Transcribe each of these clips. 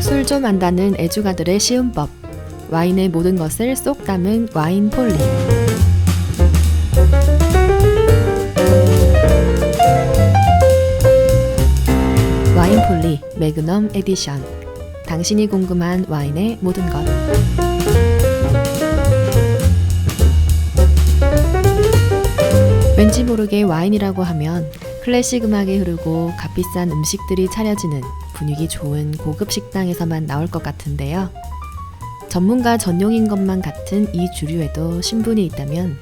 술 좀 안다는 애주가들의 쉬운 법. 와인의 모든 것을 쏙 담은 와인 폴리. 와인 폴리 매그넘 에디션. 당신이 궁금한 와인의 모든 것. 왠지 모르게 와인이라고 하면 클래식 음악이 흐르고 값비싼 음식들이 차려지는 분위기 좋은 고급 식당에서만 나올 것 같은데요. 전문가 전용인 것만 같은 이 주류에도 신분이 있다면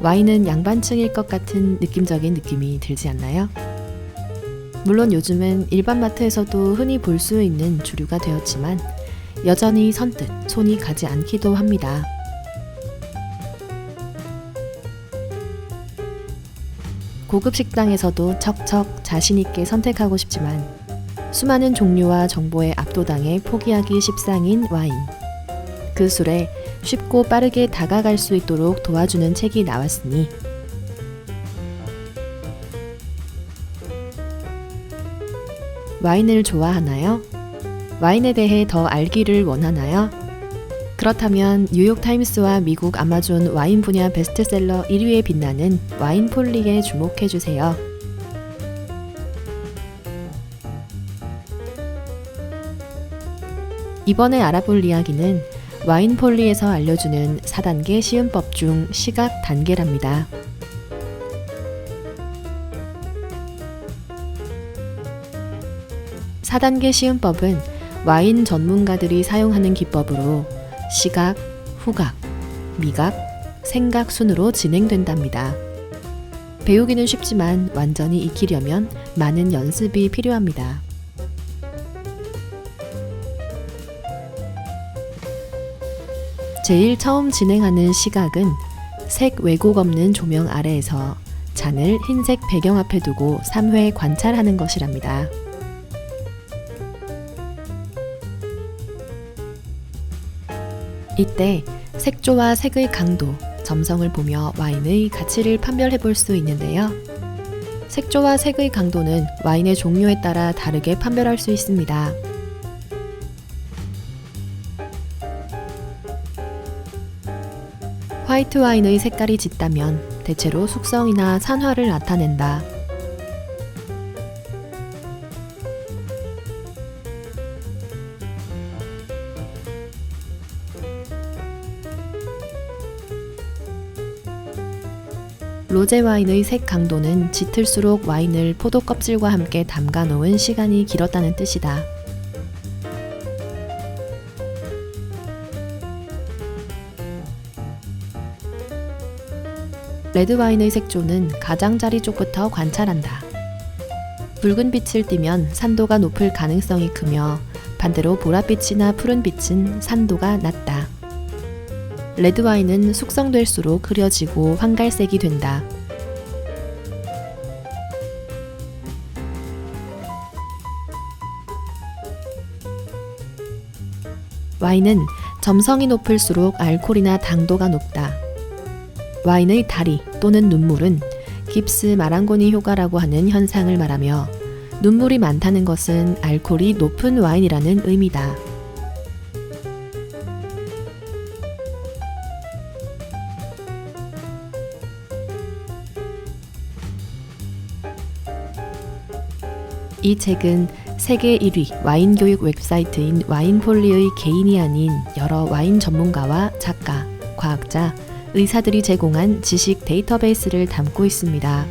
와인은 양반층일 것 같은 느낌적인 느낌이 들지 않나요? 물론 요즘은 일반 마트에서도 흔히 볼 수 있는 주류가 되었지만 여전히 선뜻 손이 가지 않기도 합니다. 고급 식당에서도 척척 자신있게 선택하고 싶지만 수많은 종류와 정보에 압도당해 포기하기 십상인 와인. 그 술에 쉽고 빠르게 다가갈 수 있도록 도와주는 책이 나왔으니 와인을 좋아하나요? 와인에 대해 더 알기를 원하나요? 그렇다면 뉴욕타임스와 미국 아마존 와인 분야 베스트셀러 1위에 빛나는 와인 폴리에 주목해 주세요. 이번에 알아볼 이야기는 와인 폴리에서 알려주는 4단계 시음법 중 시각 단계랍니다. 사단계 시음법은 와인 전문가들이 사용하는 기법으로 시각, 후각, 미각, 생각 순으로 진행된답니다. 배우기는 쉽지만 완전히 익히려면 많은 연습이 필요합니다. 제일 처음 진행하는 시각은 색 왜곡 없는 조명 아래에서 잔을 흰색 배경 앞에 두고 3회 관찰하는 것이랍니다. 이때 색조와 색의 강도, 점성을 보며 와인의 가치를 판별해 볼 수 있는데요. 색조와 색의 강도는 와인의 종류에 따라 다르게 판별할 수 있습니다. 화이트 와인의 색깔이 짙다면 대체로 숙성이나 산화를 나타낸다. 로제 와인의 색 강도는 짙을수록 와인을 포도 껍질과 함께 담가 놓은 시간이 길었다는 뜻이다. 레드 와인의 색조는 가장자리 쪽부터 관찰한다. 붉은 빛을 띠면 산도가 높을 가능성이 크며 반대로 보랏빛이나 푸른빛은 산도가 낮다. 레드 와인은 숙성될수록 흐려지고 황갈색이 된다. 와인은 점성이 높을수록 알코올이나 당도가 높다. 와인의 다리 또는 눈물은 깁스 마랑고니 효과라고 하는 현상을 말하며 눈물이 많다는 것은 알코올이 높은 와인이라는 의미다. 이 책은 세계 1위 와인 교육 웹사이트인 와인폴리의 개인이 아닌 여러 와인 전문가와 작가, 과학자, 의사들이 제공한 지식 데이터베이스를 담고 있습니다.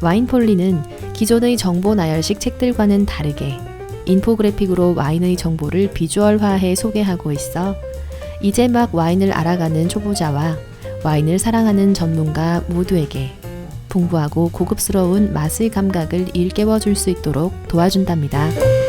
와인폴리는 기존의 정보 나열식 책들과는 다르게 인포그래픽으로 와인의 정보를 비주얼화해 소개하고 있어 이제 막 와인을 알아가는 초보자와 와인을 사랑하는 전문가 모두에게 풍부하고 고급스러운 맛의 감각을 일깨워 줄 수 있도록 도와준답니다.